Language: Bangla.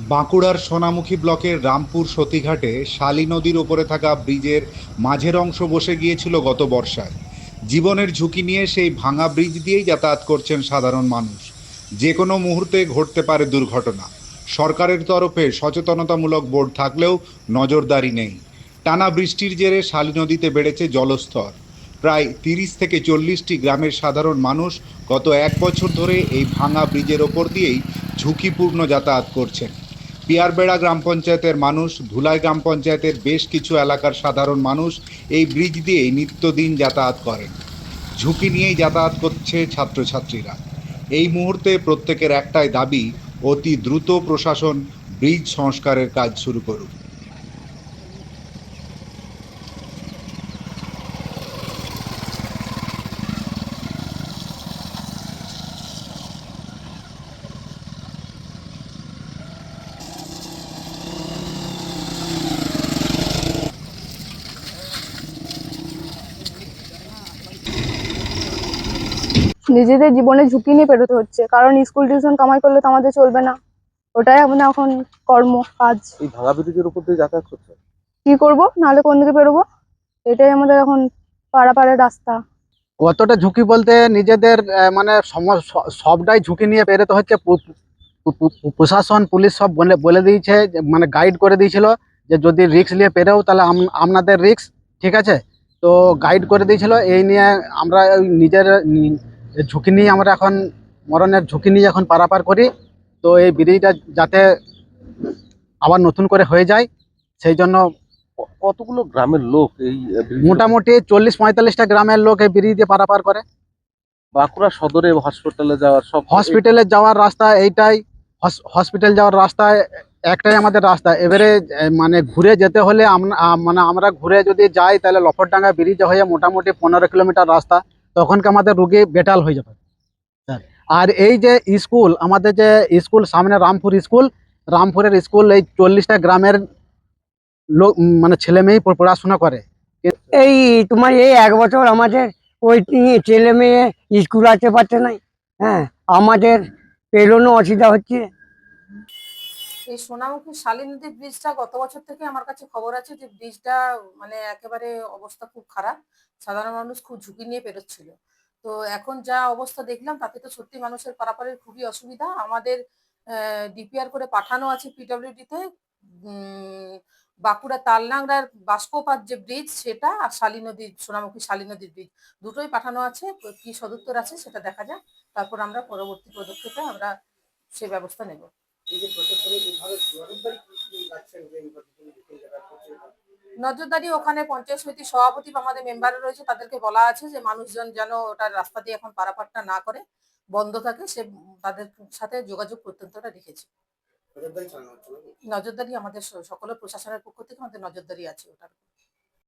বাঁকুড়ার সোনামুখী ব্লকের রামপুর সতীঘাটে শালী নদীর ওপরে থাকা ব্রিজের মাঝের অংশ বসে গিয়েছিল গত বর্ষায়। জীবনের ঝুঁকি নিয়ে সেই ভাঙা ব্রিজ দিয়েই যাতায়াত করছেন সাধারণ মানুষ। যে কোনো মুহূর্তে ঘটতে পারে দুর্ঘটনা। সরকারের তরফে সচেতনতামূলক বোর্ড থাকলেও নজরদারি নেই। টানা বৃষ্টির জেরে শালী নদীতে বেড়েছে জলস্তর। প্রায় তিরিশ থেকে চল্লিশটি গ্রামের সাধারণ মানুষ গত এক বছর ধরে এই ভাঙা ব্রিজের ওপর দিয়েই ঝুঁকিপূর্ণ যাতায়াত করছেন। পিয়ারবেড়া গ্রাম পঞ্চায়েতের মানুষ, ধুলাই গ্রাম পঞ্চায়েতের বেশ কিছু এলাকার সাধারণ মানুষ এই ব্রিজ দিয়েই নিত্যদিন যাতায়াত করেন। ঝুঁকি নিয়েই যাতায়াত করছে ছাত্রছাত্রীরা। এই মুহূর্তে প্রত্যেকের একটাই দাবি, অতি দ্রুত প্রশাসন ব্রিজ সংস্কারের কাজ শুরু করুক। নিজেদের জীবনে ঝুঁকি নিয়ে পেরোতে হচ্ছে। কারণ স্কুল টিউশন কামাই করলে তো আমাদের চলবে না। ওটাই আমাদের এখন কর্ম কাজ। এই ভাঙা ব্রিজের উপর দিয়ে যাতায়াত করছে কি করব? নাহলে কোন দিকে পেরোবো? এটাই আমাদের এখন পাড়াপাড়ের রাস্তা। কতটা ঝুঁকি বলতে নিজেদের মানে সম- সবটাই ঝুঁকি নিয়ে পেরোতে হচ্ছে। প্রশাসন পুলিশ সব বলে বলে দিয়েছে যে মানে গাইড করে দিয়েছিল যে যদি রিক্স নিয়ে পেরেও তাহলে আপনাদের রিক্স ঠিক আছে? তো গাইড করে দিয়েছিল এই নিয়ে আমরা ওই নিজের নি- ঝুঁকি নিয়ে আমরা এখন মরণের ঝুঁকি নিয়ে এখন পারাপার করি। তো এই ব্রিজটা যাতে আবার নতুন করে হয়ে যায় সেই জন্য কতগুলো গ্রামের লোক এই মোটামুটি চল্লিশ পঁয়তাল্লিশটা গ্রামের লোক এই ব্রিজ দিয়ে পারাপার করে। বাঁকুড়া সদরে হসপিটালে যাওয়ার সব হসপিটালে যাওয়ার রাস্তা এইটাই। হসপিটাল যাওয়ার রাস্তায় একটাই আমাদের রাস্তা। এবারে মানে ঘুরে যেতে হলে আমরা মানে আমরা ঘুরে যদি যাই তাহলে লফরডাঙ্গা ব্রিজ হয়ে মোটামুটি পনেরো কিলোমিটার রাস্তা। তখনকে আমাদের রুগী বেটাল হয়ে যাবে। আর এই যে স্কুল আমাদের যে স্কুল সামনে রামপুর স্কুল রামপুরের স্কুল এই চল্লিশটা গ্রামের লোক মানে ছেলে মেয়েই পড়াশোনা করে। এই তোমার এই এক বছর আমাদের ওই ছেলে মেয়ে স্কুল আসতে পারছে না। হ্যাঁ আমাদের পেরোনো অসুবিধা হচ্ছে। এই সোনামুখী শালী নদীর ব্রিজটা গত বছর থেকে আমার কাছে খবর আছে যে ব্রিজটা মানে একেবারে অবস্থা খুব খারাপ। সাধারণ মানুষ খুব ঝুঁকি নিয়ে পেরোচ্ছিল। তো এখন যা অবস্থা দেখলাম, তাতে তো সত্যি মানুষের পারাপারের খুবই অসুবিধা। আমাদের ডিপিআর করে পাঠানো আছে পিডব্লিউডিতে বাঁকুড়া তালনাংড়ার বাস্কোপাত যে ব্রিজ, সেটা আর শালী নদীর সোনামুখী শালী নদীর ব্রিজ। দুটোই পাঠানো আছে, কি সদুত্তর আছে সেটা দেখা যাক। তারপর আমরা পরবর্তী পদক্ষেপে আমরা সে ব্যবস্থা নেব। নজরদারি ওখানে পঞ্চায়েত সমিতির সভাপতি বা আমাদের মেম্বার রয়েছে তাদেরকে বলা আছে যে মানুষজন যেন ওটার রাস্তা দিয়ে এখন পারাপারটা না করে বন্ধ থাকে সে তাদের সাথে যোগাযোগ প্রত্যন্ত রেখেছে। নজরদারি আমাদের সকলের প্রশাসনের পক্ষ থেকে আমাদের নজরদারি আছে ওটার।